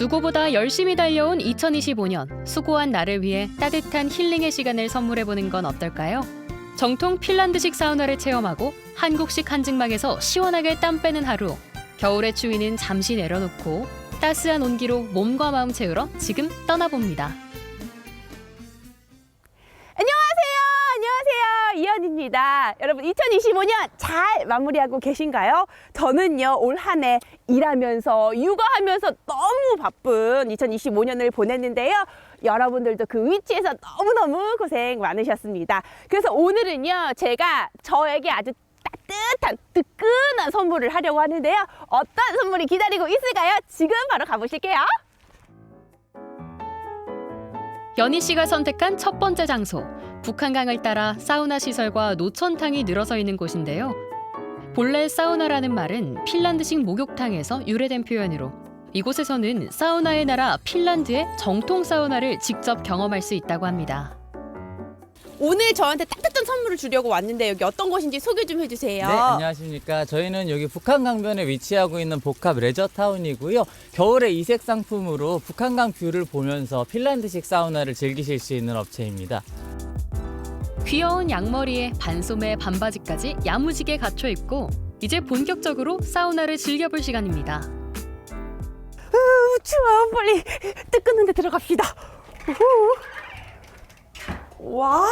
누구보다 열심히 달려온 2025년 수고한 나를 위해 따뜻한 힐링의 시간을 선물해 보는 건 어떨까요? 정통 핀란드식 사우나를 체험하고 한국식 한증막에서 시원하게 땀 빼는 하루. 겨울의 추위는 잠시 내려놓고 따스한 온기로 몸과 마음 채우러 지금 떠나봅니다. 안녕하세요. 이현입니다. 여러분 2025년 잘 마무리하고 계신가요? 저는요 올 한 해 일하면서 육아하면서 너무 바쁜 2025년을 보냈는데요. 여러분들도 그 위치에서 너무너무 고생 많으셨습니다. 그래서 오늘은요 제가 저에게 아주 따뜻한 뜨끈한 선물을 하려고 하는데요. 어떤 선물이 기다리고 있을까요? 지금 바로 가보실게요. 연희 씨가 선택한 첫 번째 장소. 북한강을 따라 사우나 시설과 노천탕이 늘어서 있는 곳인데요. 본래 사우나라는 말은 핀란드식 목욕탕에서 유래된 표현으로 이곳에서는 사우나의 나라 핀란드의 정통 사우나를 직접 경험할 수 있다고 합니다. 오늘 저한테 따뜻한 선물을 주려고 왔는데 여기 어떤 곳인지 소개 좀 해주세요. 네, 안녕하십니까. 저희는 여기 북한 강변에 위치하고 있는 복합 레저 타운이고요. 겨울에 이색 상품으로 북한강 뷰를 보면서 핀란드식 사우나를 즐기실 수 있는 업체입니다. 귀여운 양머리에 반소매 반바지까지 야무지게 갖춰 입고 이제 본격적으로 사우나를 즐겨볼 시간입니다. 우, 추워 빨리 뜨끈한 데 들어갑시다 우후. 와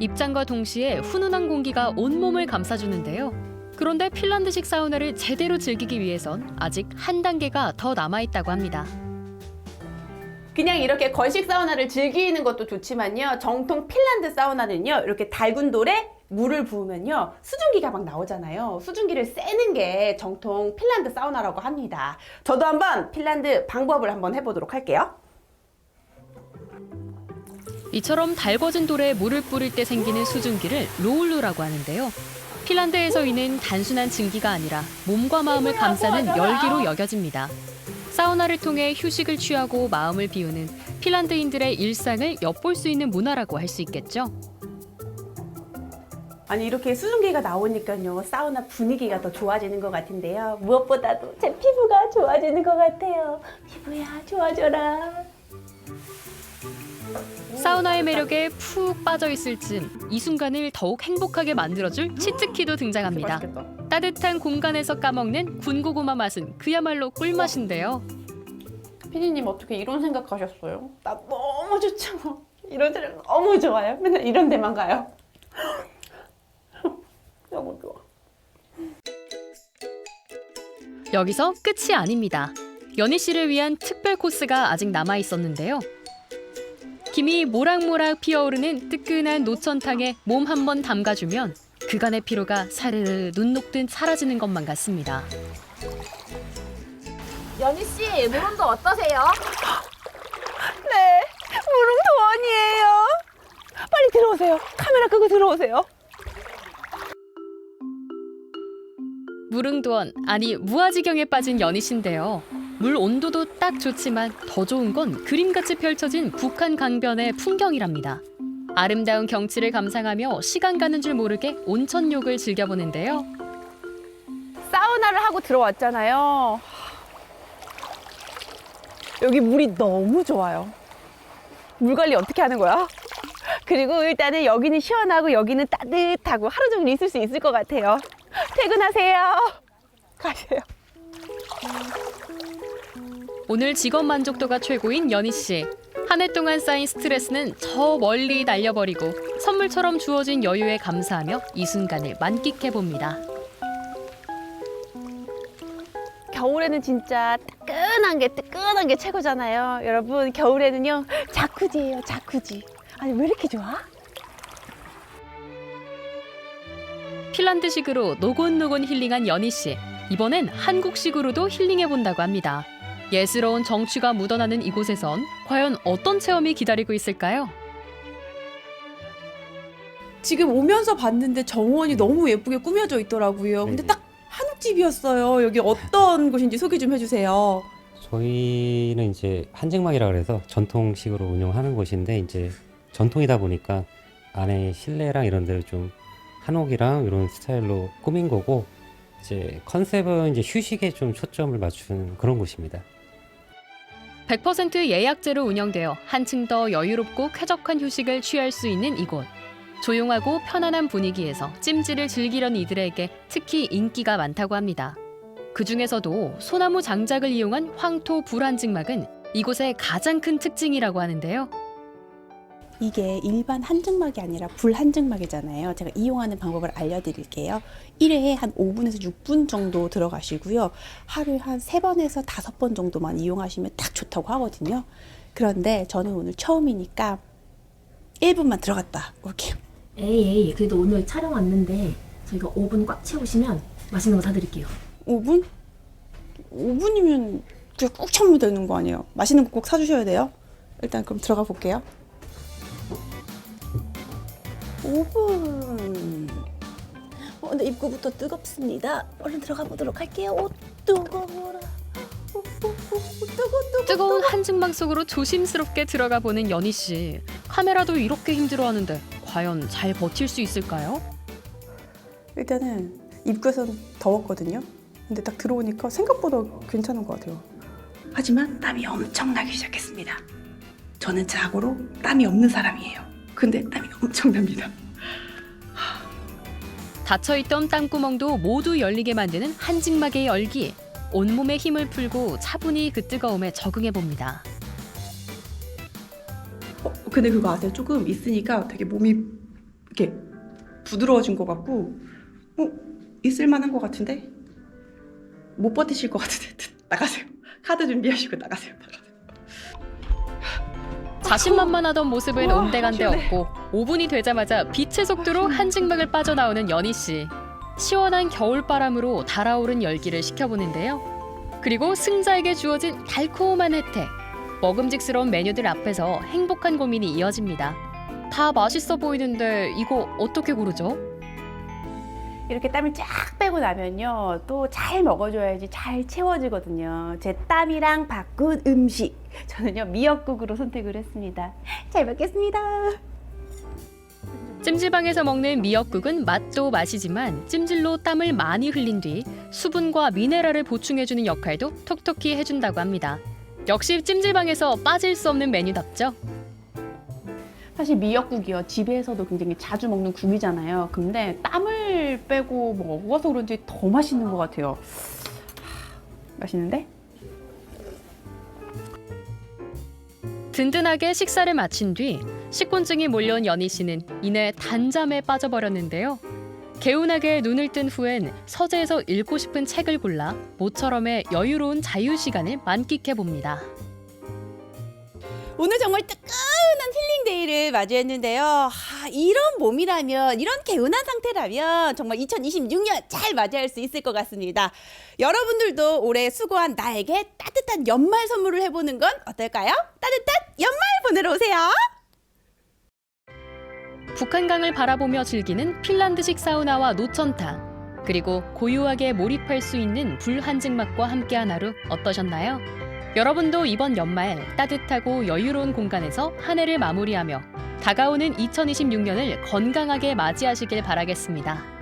입장과 동시에 훈훈한 공기가 온몸을 감싸주는데요. 그런데 핀란드식 사우나를 제대로 즐기기 위해선 아직 한 단계가 더 남아있다고 합니다. 그냥 이렇게 건식 사우나를 즐기는 것도 좋지만요. 정통 핀란드 사우나는요 이렇게 달군 돌에 물을 부으면요 수증기가 막 나오잖아요. 수증기를 쐬는 게 정통 핀란드 사우나라고 합니다. 저도 한번 핀란드 방법을 한번 해보도록 할게요. 이처럼 달궈진 돌에 물을 뿌릴 때 생기는 수증기를 로울루라고 하는데요. 핀란드에서 이는 단순한 증기가 아니라 몸과 마음을 감싸는 열기로 여겨집니다. 사우나를 통해 휴식을 취하고 마음을 비우는 핀란드인들의 일상을 엿볼 수 있는 문화라고 할 수 있겠죠. 아니 이렇게 수증기가 나오니까요. 사우나 분위기가 더 좋아지는 것 같은데요. 무엇보다도 제 피부가 좋아지는 것 같아요. 피부야 좋아져라 사우나의 매력에 푹 빠져 있을 즈음 이 순간을 더욱 행복하게 만들어줄 치트키도 등장합니다. 따뜻한 공간에서 까먹는 군고구마 맛은 그야말로 꿀맛인데요. 피디님 어떻게 이런 생각하셨어요? 나 너무 좋죠. 이런 데를 너무 좋아요. 맨날 이런 데만 가요. 너무 좋아. 여기서 끝이 아닙니다. 연희 씨를 위한 특별 코스가 아직 남아 있었는데요. 김이 모락모락 피어오르는 뜨끈한 노천탕에 몸 한 번 담가주면 그간의 피로가 사르르 눈 녹듯 사라지는 것만 같습니다. 연희 씨, 물온도 어떠세요? 네, 무릉 도원이에요. 빨리 들어오세요. 카메라 끄고 들어오세요. 무릉도원 아니 무아지경에 빠진 연희 씨인데요. 물 온도도 딱 좋지만 더 좋은 건 그림같이 펼쳐진 북한 강변의 풍경이랍니다. 아름다운 경치를 감상하며 시간 가는 줄 모르게 온천욕을 즐겨보는데요. 사우나를 하고 들어왔잖아요. 여기 물이 너무 좋아요. 물 관리 어떻게 하는 거야? 그리고 일단은 여기는 시원하고 여기는 따뜻하고 하루 종일 있을 수 있을 것 같아요. 퇴근하세요. 가세요. 오늘 직업 만족도가 최고인 연희 씨. 한 해 동안 쌓인 스트레스는 저 멀리 날려버리고 선물처럼 주어진 여유에 감사하며 이 순간을 만끽해 봅니다. 겨울에는 진짜 뜨끈한 게 뜨끈한 게 최고잖아요. 여러분 겨울에는요 자쿠지예요 자쿠지. 아니 왜 이렇게 좋아? 핀란드식으로 노곤노곤 힐링한 연희 씨. 이번엔 한국식으로도 힐링해 본다고 합니다. 예스러운 정취가 묻어나는 이곳에선 과연 어떤 체험이 기다리고 있을까요? 지금 오면서 봤는데 정원이 너무 예쁘게 꾸며져 있더라고요. 근데 네네. 딱 한옥집이었어요. 여기 어떤 곳인지 소개 좀 해주세요. 저희는 이제 한증막이라 그래서 전통식으로 운영하는 곳인데 이제 전통이다 보니까 안에 실내랑 이런 데를 좀 한옥이랑 이런 스타일로 꾸민 거고 이제 컨셉은 이제 휴식에 좀 초점을 맞춘 그런 곳입니다. 100% 예약제로 운영되어 한층 더 여유롭고 쾌적한 휴식을 취할 수 있는 이곳. 조용하고 편안한 분위기에서 찜질을 즐기려는 이들에게 특히 인기가 많다고 합니다. 그 중에서도 소나무 장작을 이용한 황토 불한증막은 이곳의 가장 큰 특징이라고 하는데요. 이게 일반 한증막이 아니라 불 한증막이잖아요. 제가 이용하는 방법을 알려드릴게요. 1회에 한 5분에서 6분 정도 들어가시고요. 하루에 한 3번에서 5번 정도만 이용하시면 딱 좋다고 하거든요. 그런데 저는 오늘 처음이니까 1분만 들어갔다 올게요. 에이, 에이, 그래도 오늘 촬영 왔는데 저희가 5분 꽉 채우시면 맛있는 거 사드릴게요. 5분? 5분이면 그냥 꾹 참으면 되는 거 아니에요? 맛있는 거 꼭 사주셔야 돼요. 일단 그럼 들어가 볼게요. 5분. 어, 근데 입구부터 뜨겁습니다. 얼른 들어가 보도록 할게요. 오, 뜨거워라. 오, 오, 오, 뜨거, 뜨거. 뜨거운 한증막 속으로 조심스럽게 들어가 보는 연희 씨. 카메라도 이렇게 힘들어하는데 과연 잘 버틸 수 있을까요? 일단은 입구에서는 더웠거든요. 근데 딱 들어오니까 생각보다 괜찮은 것 같아요. 하지만 땀이 엄청 나기 시작했습니다. 저는 자고로 땀이 없는 사람이에요. 근데 땀이 엄청 납니다. 닫혀있던 땅구멍도 모두 열리게 만드는 한증막의 열기. 온몸에 힘을 풀고 차분히 그 뜨거움에 적응해 봅니다. 어, 근데 그거 아세요? 조금 있으니까 되게 몸이 이렇게 부드러워진 것 같고, 어, 있을 만한 것 같은데? 못 버티실 것 같은데. 나가세요. 카드 준비하시고 나가세요. 나가세요. 자신만만하던 모습은 온데간데. 없고 5분이 되자마자 빛의 속도로 한증막을 빠져나오는 연희 씨. 시원한 겨울바람으로 달아오른 열기를 식혀보는데요. 그리고 승자에게 주어진 달콤한 혜택. 먹음직스러운 메뉴들 앞에서 행복한 고민이 이어집니다. 다 맛있어 보이는데 이거 어떻게 고르죠? 이렇게 땀을 쫙 빼고 나면요. 또 잘 먹어줘야지 잘 채워지거든요. 제 땀이랑 바꾼 음식. 저는요, 미역국으로 선택을 했습니다. 잘 먹겠습니다. 찜질방에서 먹는 미역국은 맛도 맛이지만 찜질로 땀을 많이 흘린 뒤 수분과 미네랄을 보충해주는 역할도 톡톡히 해준다고 합니다. 역시 찜질방에서 빠질 수 없는 메뉴답죠. 사실 미역국이요. 집에서도 굉장히 자주 먹는 국이잖아요. 근데 땀을 빼고 먹어서 그런지 더 맛있는 것 같아요. 하, 맛있는데? 든든하게 식사를 마친 뒤 식곤증이 몰려온 연희 씨는 이내 단잠에 빠져버렸는데요. 개운하게 눈을 뜬 후엔 서재에서 읽고 싶은 책을 골라 모처럼의 여유로운 자유 시간을 만끽해 봅니다. 오늘 정말 뜨끈한 힐링데이를 맞이했는데요. 아, 이런 몸이라면, 이런 개운한 상태라면 정말 2026년 잘 맞이할 수 있을 것 같습니다. 여러분들도 올해 수고한 나에게 따뜻한 연말 선물을 해보는 건 어떨까요? 따뜻한 연말 보내러 오세요. 북한강을 바라보며 즐기는 핀란드식 사우나와 노천탕 그리고 고요하게 몰입할 수 있는 불 한증막과 함께한 하루 어떠셨나요? 여러분도 이번 연말 따뜻하고 여유로운 공간에서 한 해를 마무리하며 다가오는 2026년을 건강하게 맞이하시길 바라겠습니다.